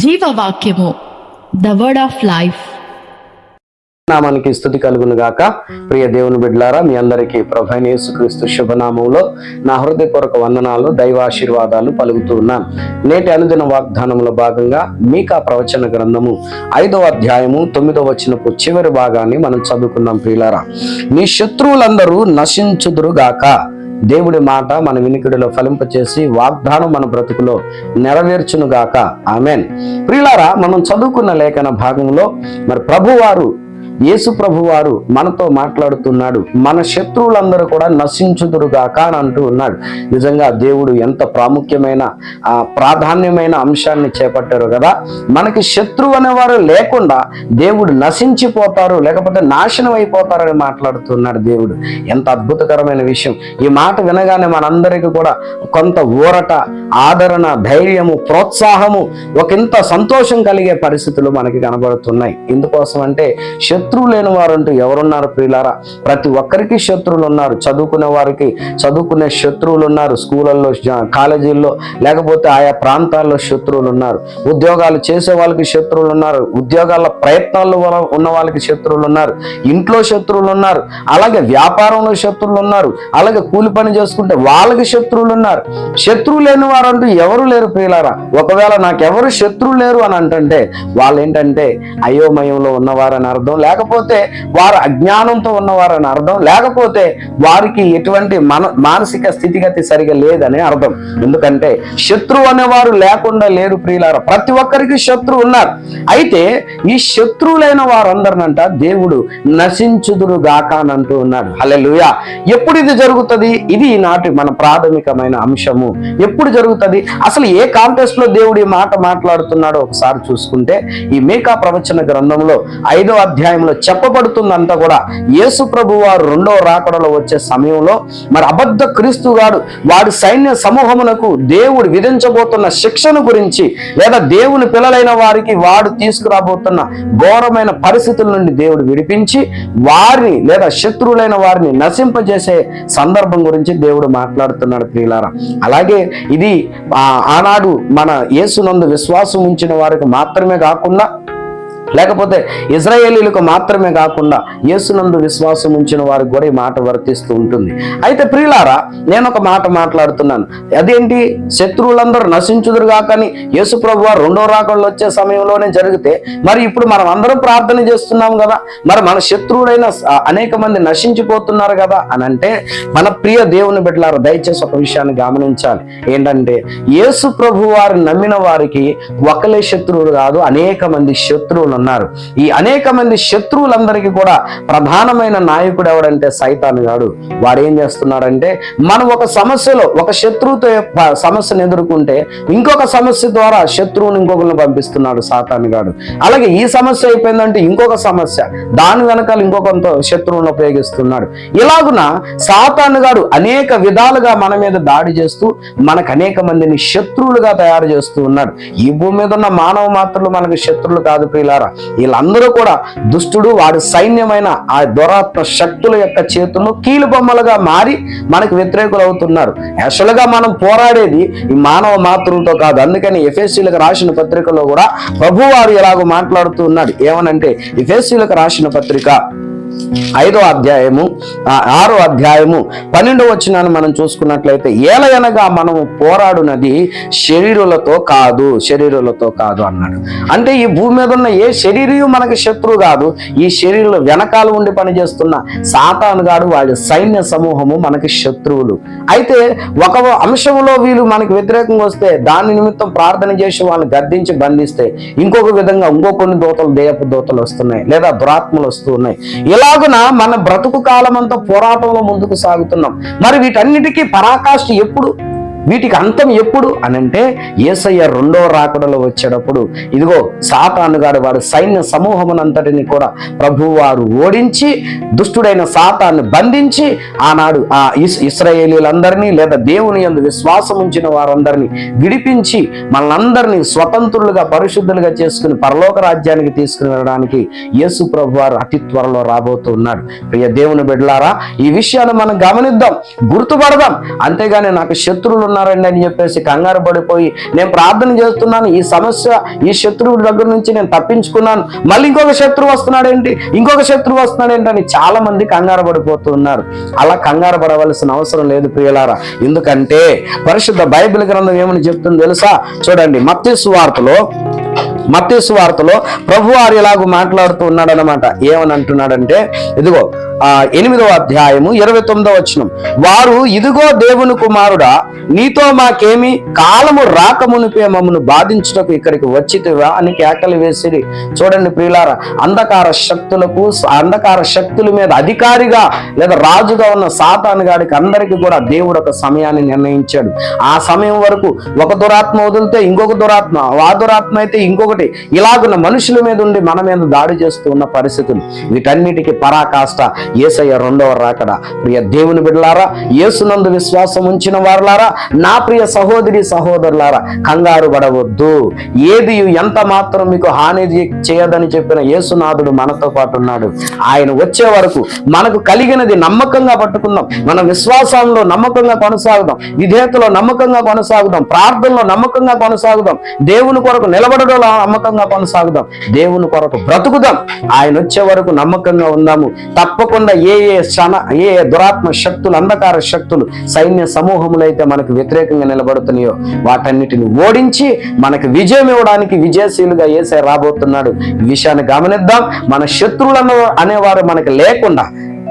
జీవవాక్యము the word of life నామానికి స్థుతి కలుగును గాక. ప్రియ దేవుని బిడ్లారా మీ అందరికీ ప్రభైన యేసుక్రీస్తు శుభనామంలో నా హృదయపూర్వక వందనాలు దైవాశీర్వాదాలు పలుకుతూ ఉన్నాను నేటి అనుదిన వాగ్దానంలో భాగంగా మీకా ప్రవచన గ్రంథము ఐదవ అధ్యాయము తొమ్మిదవ వచ్చినపు చివరి భాగాన్ని మనం చదువుకుందాం ప్రియులారా. మీ శత్రువులందరూ నశించుదురు గాక. దేవుడి మాట మన వినికిడిలో ఫలింపచేసి వాగ్దానం మన బ్రతుకులో నెరవేర్చును గాక ఆమెన్. ప్రియులారా మనం చదువుకున్న లేఖన భాగంలో మరి ప్రభువారు యేసు ప్రభువారు మనతో మాట్లాడుతున్నాడు. మన శత్రువులందరూ కూడా నశించుదురుగాక అని అంటూ ఉన్నాడు. నిజంగా దేవుడు ఎంత ప్రాముఖ్యమైన ప్రాధాన్యమైన అంశాన్ని చేపట్టారు కదా. మనకి శత్రువు అనేవారు లేకుండా దేవుడు నశించిపోతారు లేకపోతే నాశనం అయిపోతారని మాట్లాడుతున్నాడు దేవుడు. ఎంత అద్భుతకరమైన విషయం. ఈ మాట వినగానే మనందరికీ కూడా కొంత ఊరట ఆదరణ ధైర్యము ప్రోత్సాహము ఒకంత సంతోషం కలిగే పరిస్థితులు మనకి కనబడుతున్నాయి. ఎందుకోసం అంటే శత్రువు లేని వారంటూ ఎవరున్నారు ప్రియులారా? ప్రతి ఒక్కరికి శత్రువులు ఉన్నారు. చదువుకునే వారికి చదువుకునే శత్రువులు ఉన్నారు. స్కూళ్ళల్లో కాలేజీల్లో లేకపోతే ఆయా ప్రాంతాల్లో శత్రువులు ఉన్నారు. ఉద్యోగాలు చేసే వాళ్ళకి శత్రువులు ఉన్నారు. ఉద్యోగాల ప్రయత్నాల్లో ఉన్న వాళ్ళకి శత్రువులు ఉన్నారు. ఇంట్లో శత్రువులు ఉన్నారు. అలాగే వ్యాపారంలో శత్రువులు ఉన్నారు. అలాగే కూలి పని చేసుకుంటే వాళ్ళకి శత్రువులు ఉన్నారు. శత్రువు లేని వారంటూ ఎవరు లేరు ప్రియులారా? ఒకవేళ నాకెవరు శత్రువు లేరు అని అంటుంటే వాళ్ళు ఏంటంటే అయోమయంలో ఉన్నవారని అర్థం. లేకపోతే వారు అజ్ఞానంతో ఉన్నవారని అర్థం. లేకపోతే వారికి ఎటువంటి మన మానసిక స్థితిగతి సరిగా లేదని అర్థం. ఎందుకంటే శత్రువు అనేవారు లేకుండా లేరు ప్రియులారా. ప్రతి ఒక్కరికి శత్రువు ఉన్నారు. అయితే ఈ శత్రువులైన వారందరినంట దేవుడు నశించుదురు గాక అని అంటూ ఉన్నాడు. హలెలుయా ఎప్పుడు ఇది జరుగుతుంది? ఇది ఈనాటి మన ప్రాథమికమైన అంశము. ఎప్పుడు జరుగుతుంది? అసలు ఏ కాంటెస్ట్లో దేవుడు ఈ మాట మాట్లాడుతున్నాడో ఒకసారి చూసుకుంటే ఈ మేకా ప్రవచన గ్రంథంలో ఐదో అధ్యాయం అధ్యాయంలో చెప్పబడుతుందంతా కూడా యేసు ప్రభు వారు రెండవ రాకడలో వచ్చే సమయంలో మరి అబద్ధ క్రీస్తుగాడు వాడి సైన్య సమూహమునకు దేవుడు విధించబోతున్న శిక్షను గురించి లేదా దేవుని పిల్లలైన వారికి వాడు తీసుకురాబోతున్న ఘోరమైన పరిస్థితుల నుండి దేవుడు విడిపించి వారిని లేదా శత్రువులైన వారిని నశింపజేసే సందర్భం గురించి దేవుడు మాట్లాడుతున్నాడు ప్రియులారా. అలాగే ఇది ఆ, ఆనాడు మన యేసునందు విశ్వాసం ఉంచిన వారికి మాత్రమే కాకుండా లేకపోతే ఇజ్రాయేలీలకు మాత్రమే కాకుండా యేసునందు విశ్వాసం ఉంచిన వారికి కూడా ఈ మాట వర్తిస్తూ ఉంటుంది. అయితే ప్రియులారా నేను ఒక మాట మాట్లాడుతున్నాను. అదేంటి? శత్రువులందరూ నశించుదురు కాకని యేసు ప్రభు వారు రెండో రాకళ్ళు వచ్చే సమయంలోనే జరిగితే మరి ఇప్పుడు మనం అందరం ప్రార్థన చేస్తున్నాం కదా మరి మన శత్రువులైన అనేక మంది నశించిపోతున్నారు కదా అని అంటే మన ప్రియ దేవుని బిడ్డలారా దయచేసి ఒక విషయాన్ని గమనించాలి. ఏంటంటే యేసు ప్రభు వారు నమ్మిన వారికి ఒకలే శత్రువులు కాదు అనేక మంది శత్రువులు ఉన్నారు. ఈ అనేక మంది శత్రువులందరికీ కూడా ప్రధానమైన నాయకుడు ఎవడంటే సైతాన్ గాడు. వాడు ఏం చేస్తున్నాడంటే మనం ఒక సమస్యలో ఒక శత్రువుతో సమస్యను ఎదుర్కొంటే ఇంకొక సమస్య ద్వారా శత్రువుని ఇంకొకరిని పంపిస్తున్నాడు సాతాన్ గాడు. అలాగే ఈ సమస్య అయిపోయిందంటే ఇంకొక సమస్య. దాని వెనకాల ఇంకొకంత శత్రువుని ఉపయోగిస్తున్నాడు. ఇలాగున సాతాను గాడు అనేక విధాలుగా మన మీద దాడి చేస్తూ మనకు అనేక మందిని శత్రువులుగా తయారు చేస్తూ ఉన్నాడు. ఈ భూమి మీద ఉన్న మానవ మాత్రులు మనకు శత్రువులు కాదు ప్రియులారా. వీళ్ళందరూ కూడా దుష్టుడు వాడి సైన్యమైన ఆ దురాత్మ శక్తుల యొక్క చేతుల్లో కీలు బొమ్మలుగా మారి మనకు వ్యతిరేకులు అవుతున్నారు యాక్చువల్గా మనం పోరాడేది ఈ మానవ మాతృలతో కాదు. అందుకని ఎఫ్ఎస్సీలకు రాసిన పత్రికలో కూడా ప్రభువారు ఎలాగో మాట్లాడుతూ ఉన్నాడు. ఏమనంటే ఎఫ్ఎస్సీలకు రాసిన పత్రిక ఐదో అధ్యాయము ఆరో అధ్యాయము పన్నెండో వచ్చినాన్ని మనం చూసుకున్నట్లయితే ఏలయనగా మనము పోరాడునది శరీరులతో కాదు శరీరులతో కాదు అన్నాడు. అంటే ఈ భూమి మీద ఉన్న ఏ శరీరం మనకి శత్రువు కాదు ఈ శరీరం వెనకాల ఉండి పనిచేస్తున్న సాతాను గాడు వాళ్ళ సైన్య సమూహము మనకి శత్రువులు. అయితే ఒక అంశంలో వీళ్ళు మనకి వ్యతిరేకంగా వస్తే దాని నిమిత్తం ప్రార్థన చేసి వాళ్ళని గద్దించి బంధిస్తే ఇంకొక విధంగా ఇంకో కొన్ని దూతలు దేయపు దూతలు వస్తున్నాయి లేదా దురాత్మలు వస్తున్నాయి ఇలా అలాగున మన బ్రతుకు కాలం అంతా పోరాటంలో ముందుకు సాగుతున్నాం. మరి వీటన్నిటికీ పరాకాష్ఠ ఎప్పుడు వీటికి అంతం ఎప్పుడు అని అంటే ఏసయ్య రెండో రాకడలో వచ్చేటప్పుడు. ఇదిగో సాతానుగాడు వారి సైన్య సమూహమునంతటిని కూడా ప్రభు వారు ఓడించి దుష్టుడైన సాతాన్ని బంధించి ఆనాడు ఆ ఇస్ ఇస్రాయేలీలందరినీ లేదా దేవుని యందు విశ్వాసం ఉంచిన వారందరినీ విడిపించి మనందరినీ స్వతంత్రులుగా పరిశుద్ధులుగా చేసుకుని పరలోక రాజ్యానికి తీసుకుని వెళ్ళడానికి యేసు ప్రభు వారు అతి త్వరలో రాబోతున్నాడు ప్రియ దేవుని బిడ్డలారా ఈ విషయాన్ని మనం గమనిద్దాం గుర్తుపడదాం. అంతేగాని నాకు శత్రువులు ఉన్నారండి అని చెప్పేసి కంగారు పడిపోయి నేను ప్రార్థన చేస్తున్నాను ఈ సమస్య ఈ శత్రువు దగ్గర నుంచి నేను తప్పించుకున్నాను. మళ్ళీ ఇంకొక శత్రువు వస్తున్నాడేంటి? ఇంకొక శత్రువు వస్తున్నాడేంటి? అని చాలా మంది కంగారు పడిపోతున్నారు అలా కంగారు పడవలసిన అవసరం లేదు ప్రియులారా. ఎందుకంటే పరిశుద్ధ బైబిల్ గ్రంథం ఏమని చెప్తుంది తెలుసా? చూడండి మత్స్సు వార్తలో మత్స్సు వార్తలో ప్రభు వారు ఇలాగ మాట్లాడుతూ ఉన్నాడు అనమాట ఏమని అంటున్నాడంటే ఇదిగో ఆ ఎనిమిదవ అధ్యాయము ఇరవై తొమ్మిదవ వచనం. వారు ఇదిగో దేవుని కుమారుడా నీతో మాకేమి కాలము రాకమునిపే మమ్మను బాధించుటకు ఇక్కడికి వచ్చితివా? అని కేకలు వేసిరి. చూడండి ప్రియులార అంధకార శక్తులకు అంధకార శక్తుల మీద అధికారిగా లేదా రాజుగా ఉన్న సాతాను గాడికి అందరికీ కూడా దేవుడు ఒక సమయాన్ని నిర్ణయించాడు. ఆ సమయం వరకు ఒక దురాత్మ వదిలితే ఇంకొక దురాత్మ ఆ దురాత్మ అయితే ఇంకొకటి ఇలాగున్న మనుషుల మీద ఉండి మన మీద దాడి చేస్తూ ఉన్న పరిస్థితులు. వీటన్నిటికీ పరాకాష్ట ఏసయ్య రెండవ రాకడా. ప్రియ దేవుని బిడ్డలారా ఏసునందు విశ్వాసం ఉంచిన వారులారా నా ప్రియ సహోదరి సహోదరులారా కంగారు పడవద్దు. ఏది ఎంత మాత్రం మీకు హాని చేయదని చెప్పిన యేసునాథుడు మనతో పాటు ఉన్నాడు. ఆయన వచ్చే వరకు మనకు కలిగినది నమ్మకంగా పట్టుకుందాం. మన విశ్వాసంలో నమ్మకంగా కొనసాగుదాం. విధేయతలో నమ్మకంగా కొనసాగుదాం. ప్రార్థనలో నమ్మకంగా కొనసాగుదాం. దేవుని కొరకు నిలబడడంలో నమ్మకంగా కొనసాగుదాం. దేవుని కొరకు బ్రతుకుదాం. ఆయన వచ్చే వరకు నమ్మకంగా ఉందాము. తప్పకుండా ఏ ఏ క్షణ ఏ ఏ దురాత్మ శక్తులు అంధకార శక్తులు సైన్య సమూహములు అయితే మనకు వ్యతిరేకంగా నిలబడుతున్నాయో వాటన్నిటిని ఓడించి మనకు విజయం ఇవ్వడానికి విజయశీలుగా ఏసై రాబోతున్నాడు. ఈ విషయాన్ని గమనిద్దాం. మన శత్రువులను అనేవారు మనకు లేకుండా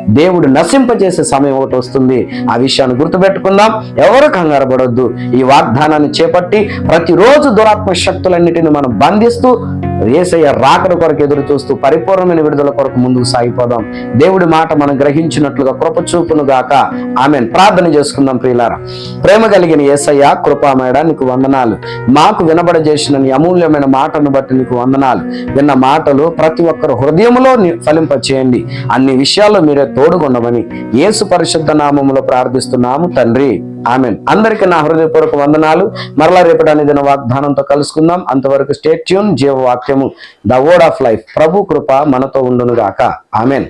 దేవుడు నశింపజేసే సమయం ఒకటి వస్తుంది. ఆ విషయాన్ని గుర్తుపెట్టుకుందాం. ఎవరు కంగారు పడొద్దు. ఈ వాగ్దానాన్ని చేపట్టి ప్రతిరోజు దురాత్మ శక్తులన్నిటిని మనం బంధిస్తూ ఏసయ్య రాకడ కొరకు ఎదురు చూస్తూ పరిపూర్ణమైన విడుదల కొరకు ముందుకు సాగిపోదాం. దేవుడి మాట మనం గ్రహించినట్లుగా కృప చూపును గాక. ఆమె ప్రార్థన చేసుకుందాం ప్రియులారా. ప్రేమ కలిగిన ఏసయ్య కృపామేడ నీకు వందనాలు. మాకు వినబడజేసిన నీ అమూల్యమైన మాటను బట్టి నీకు వందనాలు. విన్న మాటలు ప్రతి ఒక్కరు హృదయంలో ని- ఫలింపచేయండి. అన్ని విషయాల్లో మీరే తోడుకొండమని యేసు పరిశుద్ధ నామములో ప్రార్థిస్తున్నాము తండ్రి. ఆమెన్. అందరికీ నా హృదయపూర్వక వందనాలు. మరలా రేపటి అనే దిన వాగ్దానంతో కలుసుకుందాం. అంతవరకు స్టేట్ ట్యూన్ జీవ వాక్యము ద వర్డ్ ఆఫ్ లైఫ్. ప్రభు కృప మనతో ఉండును గాక ఆమెన్.